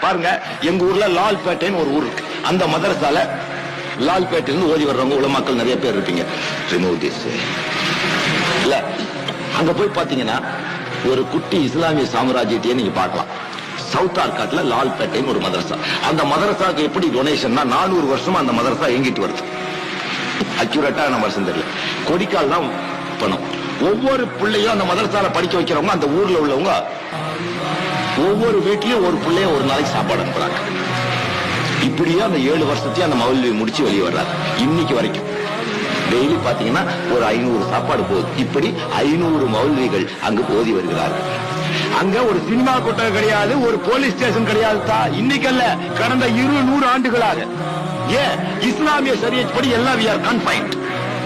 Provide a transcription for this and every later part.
பாருங்க எங்க ஊர்ல லால்பேட்டைன்னு ஒரு ஊர் இருக்கு. அந்த மதரசால லால்பேட்டையிலிருந்து ஓடி வர்றவங்க உள்ள மக்கள் நிறைய பேர் இருப்பீங்க. ரிமூவ் திஸ் இல்ல அங்க போய் பாத்தீங்கன்னா ஒரு குட்டி இஸ்லாமிய சாம்ராஜ்யத்தையே நீங்க பார்க்கலாம். சவுத் ஆர்காட்ல லால்பேட்டைன்னு ஒரு மதரசா. அந்த மதரசாக்கு எப்படி டொனேஷன்னா நானூறு வருஷமா அந்த மதரசா இயங்கிட்டு வருது. அக்யூரேட்டா நம்ம வருஷம் தெரியல. கொடிக்கால் தான் பணம். ஒவ்வொரு பிள்ளையும் அந்த மதரசால படிக்க வைக்கிறவங்க அந்த ஊர்ல உள்ளவங்க ஒவ்வொரு வீட்லயும் ஒரு பிள்ளைய ஒரு நாளைக்கு சாப்பாடு அனுப்புறாங்க. இப்படியே அந்த ஏழு வருஷத்தையும் அந்த மௌல்வி முடிச்சு வெளியே வர்றாரு. இன்னைக்கு வரைக்கும். டெய்லி பாத்தீங்கன்னா ஒரு ஐநூறு சாப்பாடு போகுது. இப்படி ஐநூறு மௌல்விகள் அங்கு போதி வருகிறார்கள். அங்க ஒரு சினிமா கொட்டகை கிடையாது ஒரு போலீஸ் ஸ்டேஷன் கிடையாது இன்னைக்கு அல்ல கடந்த இரு நூறு ஆண்டுகளாக. ஏன்? இஸ்லாமிய சரியப்படி எல்லாம் வி ஆர் கன்ஃபைன்ட்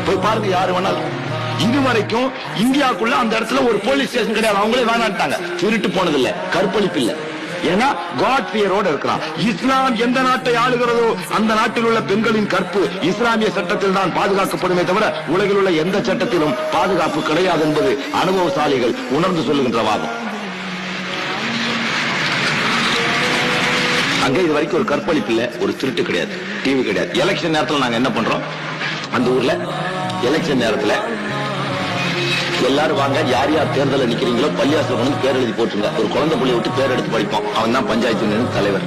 போய் பாருங்க யாரு வேணாலும். இது வரைக்கும் இந்தியாவுக்குள்ள அந்த இடத்துல ஒரு போலீஸ் ஸ்டேஷன் கிடையாது. அவங்களே வேணான்ட்டாங்க. திருட்டு போனதில்ல. கற்பழிப்பு இல்ல. ஏன்னா காட் பியரோட இருக்கிறான். இஸ்லாம் எந்த நாட்டை ஆளுகிறதோ அந்த நாட்டில் உள்ள பெண்களின் கற்பு இஸ்லாமிய சட்டத்தில் தான் பாதுகாக்கப்படுமே தவிர உலகில் உள்ள எந்த சட்டத்திலும் பாதுகாப்பு கிடையாது என்பது அனுபவசாலிகள் உணர்ந்து சொல்லுகின்ற வாதம். அங்க இது வரைக்கும் ஒரு கற்பழிப்பு இல்ல ஒரு திருட்டு கிடையாது. டிவி கிடையாது. எலெக்ஷன் நேரத்துல நாங்க என்ன பண்றோம்? அந்த ஊர்ல எலெக்ஷன் நேரத்துல எல்லாரும் வாங்க. யார் யார் தேர்தலில் நிக்கிறீங்களோ பள்ளியாசல் கொண்டு பேர் எழுதி போட்டுருங்க. ஒரு குழந்தை புள்ளைய விட்டு பேர் எடுத்து படிப்போம் அவன் தான் பஞ்சாயத்து தலைவர்.